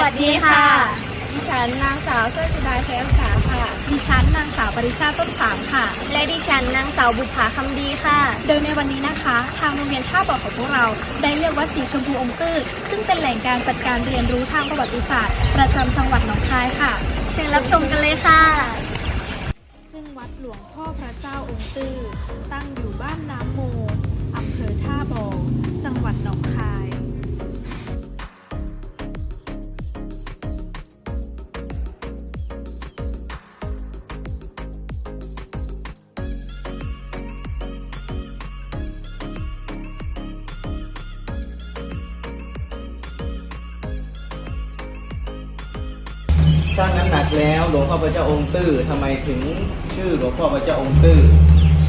วัสดีค่ะ ดิฉันนางสาวเสื้อสุดาแสงสาค่ะ ดิฉันนางสาวปริชาต้นฝางค่ะ และดิฉันนางสาวบุภาคำดีค่ะ โดยในวันนี้นะคะ ทางโรงเรียนท่าบ่อของพวกเรา ได้เลือกวัดสีชมพูอมตื้อซึ่งเป็นแหล่งการจัดการเรียนรู้ทางประวัติศาสตร์ ประจำจังหวัดหนองคายค่ะ เชิญรับชมกันเลยค่ะ ซึ่งวัดหลวงพ่อพระเจ้าองค์ตื้อตั้งอยู่บ้านน้ำโม สร้างน้ำหนักแล้วหลวงพ่อพระเจ้าองค์ตื้อทำไมถึงชื่อหลวงพ่อพระเจ้าองค์ตื้อ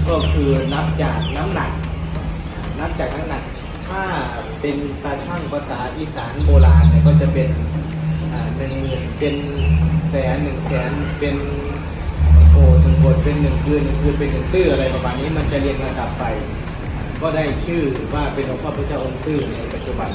ก็คือนับจากน้ำหนัก นับจากน้ำหนัก ถ้าเป็นตาช่างภาษาอีสานโบราณเนี่ยก็จะเป็นหนึ่งหมื่นเป็นแสนหนึ่งแสนเป็นโอ้หนึ่งบทเป็นหนึ่งคืนหนึ่งคืนเป็นหนึ่งตื้ออะไรประมาณนี้มันจะเรียงลำดับไป ก็ได้ชื่อว่าเป็นหลวงพ่อพระเจ้าองค์ตื้อในปัจจุบัน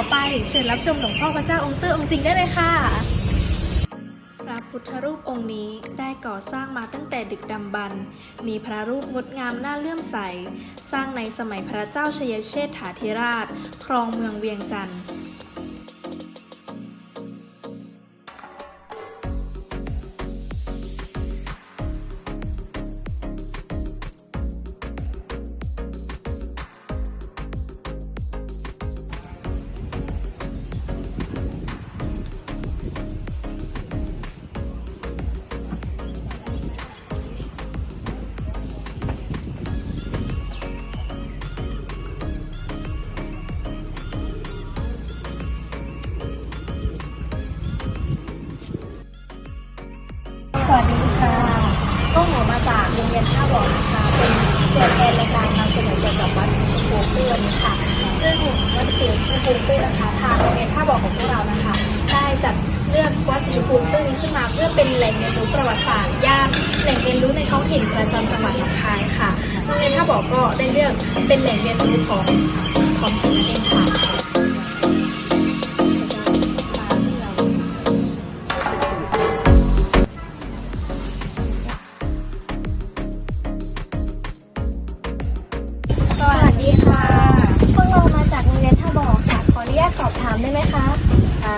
ต่อไปเชิญรับชมหลวงพ่อพระเจ้าองค์ตื้อองค์จริงได้เลยค่ะ พระพุทธรูปองค์นี้ได้ก่อสร้างมาตั้งแต่ดึกดำบรรพ์มีพระรูปงดงามน่าเลื่อมใส สร้างในสมัยพระเจ้าชยเชษฐาธิราช ครองเมืองเวียงจันทร์ สวัสดีค่ะ ก็หนูมาจากโรงเรียนท่าบ่อนะคะ เป็นตัวแทนในการนำเสนอเกี่ยวกับวัดสีชมพูตื้นค่ะ ซึ่งวัดสีชมพูตื้นนะคะทางโรงเรียนท่าบ่อของพวกเรานะคะ ได้จัดเลือกวัดสีชมพูตื้นนี้ขึ้นมา เพื่อเป็นแหล่งเรียนรู้ประวัติศาสตร์ย่านแหล่งเรียนรู้ในท้องถิ่นประจำจังหวัดหนองคายค่ะ โรงเรียนท่าบอกก็ได้เลือกเป็นแหล่งเรียนรู้ของท้อง สอบถามได้ไหมคะค่ะ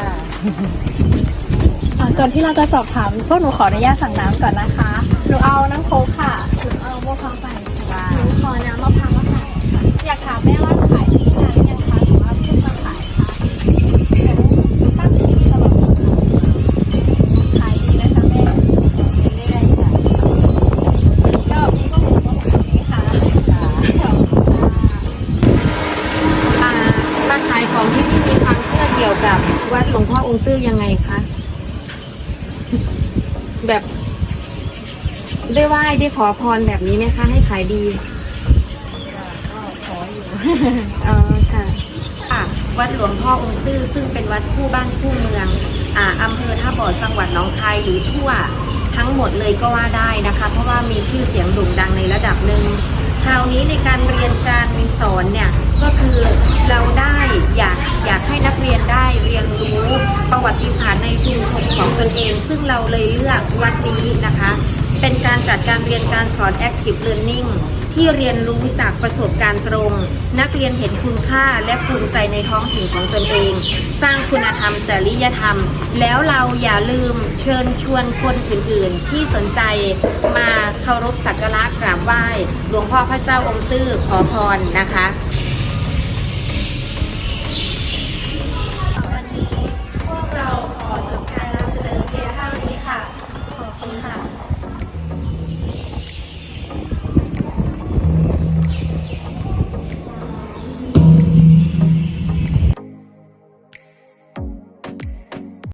อะก่อนที่เราจะสอบถามพวกหนูขออนุญาตสั่งน้ำก่อนนะคะ หนูเอาน้ำโค้กค่ะ หนูเอาโมพร้าวใส่ค่ะหนูขอน้ำมะพร้าวมาใส่ค่ะ อยากถามแม่ว่า แบบ ได้ไหว้ได้ขอพรแบบนี้ไหมคะ ให้ขายดีก็ขออยู่ อ๋อค่ะค่ะวัดหลวงพ่อองค์ตื้อซึ่งเป็นวัดคู่บ้านคู่เมือง อ่าอำเภอท่าบ่อจังหวัดหนองคายหรือทั่วทั้งหมดเลยก็ว่าได้นะคะ เพราะว่ามีชื่อเสียงโด่งดังในระดับหนึ่งคราวนี้ในการเรียนการสอนเนี่ยก็คือเราได้อยากอยากให้นักเรียนได้เรียน ซึ่งเราเลยเลือกวัดนี้นะคะ เป็นการจัดการเรียนการสอน active learning ที่เรียนรู้จากประสบการณ์ตรง นักเรียนเห็นคุณค่าและภูมิใจในท้องถิ่นของตนเอง สร้างคุณธรรมจริยธรรม แล้วเราอย่าลืมเชิญชวนคนอื่นๆ ที่สนใจมาเคารพสักการะกราบไหว้ หลวงพ่อพระเจ้าองค์ตื้อขอพรนะคะ